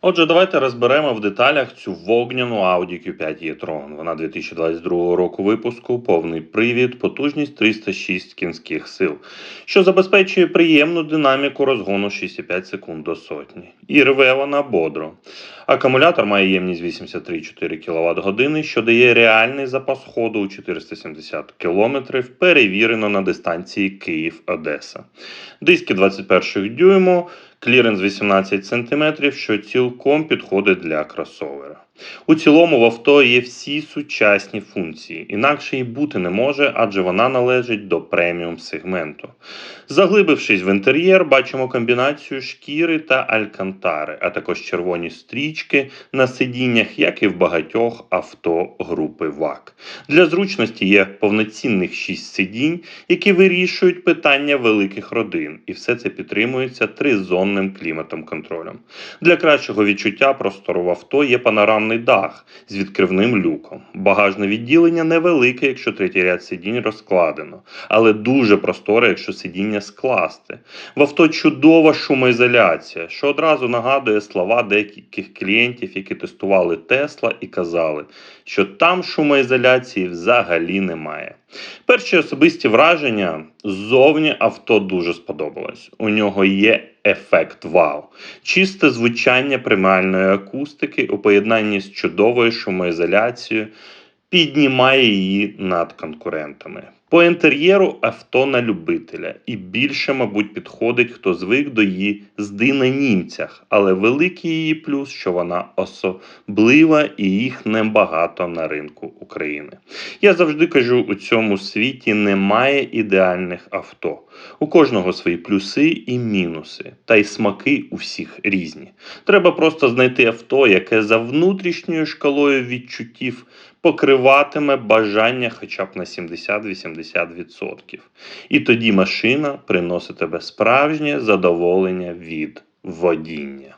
Отже, давайте розберемо в деталях цю вогняну Audi Q5 e-tron. Вона 2022 року випуску, повний привід, потужність 306 кінських сил, що забезпечує приємну динаміку розгону 6,5 секунд до сотні. І рве вона бодро. Акумулятор має ємність 83,4 кВт години, що дає реальний запас ходу у 470 км, перевірено на дистанції Київ-Одеса. Диски 21 дюйму, кліренс 18 см, що цілком підходить для кросовера. У цілому в авто є всі сучасні функції, інакше і бути не може, адже вона належить до преміум сегменту. Заглибившись в інтер'єр, бачимо комбінацію шкіри та алькантари, а також червоні стрічки на сидіннях, як і в багатьох авто групи ВАК. Для зручності є повноцінних 6 сидінь, які вирішують питання великих родин, і все це підтримується тризонним кліматом контролем. Для кращого відчуття простору в авто є панорамний дах з відкривним люком. Багажне відділення невелике, якщо третій ряд сидінь розкладено, але дуже просторе, якщо сидіння скласти. В авто чудова шумоізоляція, що одразу нагадує слова деяких клієнтів, які тестували Тесла і казали, що там шумоізоляції взагалі немає. Перші особисті враження ззовні авто дуже сподобалось. У нього є ефект вау. Чисте звучання преміальної акустики у поєднанні з чудовою шумоізоляцією піднімає її над конкурентами. По інтер'єру авто на любителя і більше, мабуть, підходить, хто звик до її зди на німцях, але великий її плюс, що вона особлива і їх небагато на ринку України. Я завжди кажу, у цьому світі немає ідеальних авто. У кожного свої плюси і мінуси, та й смаки у всіх різні. Треба просто знайти авто, яке за внутрішньою шкалою відчуттів покриватиме бажання хоча б на 70-80%. І тоді машина приносить тебе справжнє задоволення від водіння.